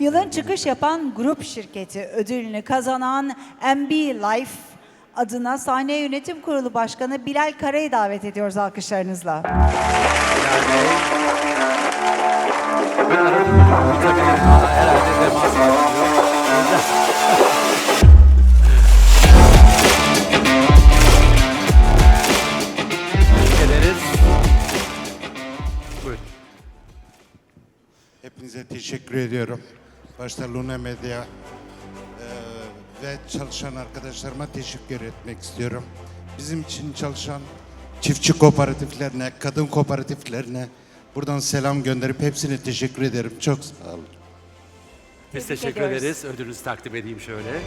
Yakın çıkış yapan grup şirketi ödülünü kazanan MB Life adına sahne yönetim kurulu başkanı Bilal Kara'yı davet ediyoruz alkışlarınızla. Hepinize teşekkür ediyorum. Başta Luna Medya eee, ve çalışan arkadaşlarıma teşekkür etmek istiyorum. Bizim için çalışan çiftçi kooperatiflerine, kadın kooperatiflerine buradan selam gönderip hepsine teşekkür ederim. Çok sağ olun. Biz teşekkür ederiz. Ödülünüzü takdim edeyim şöyle.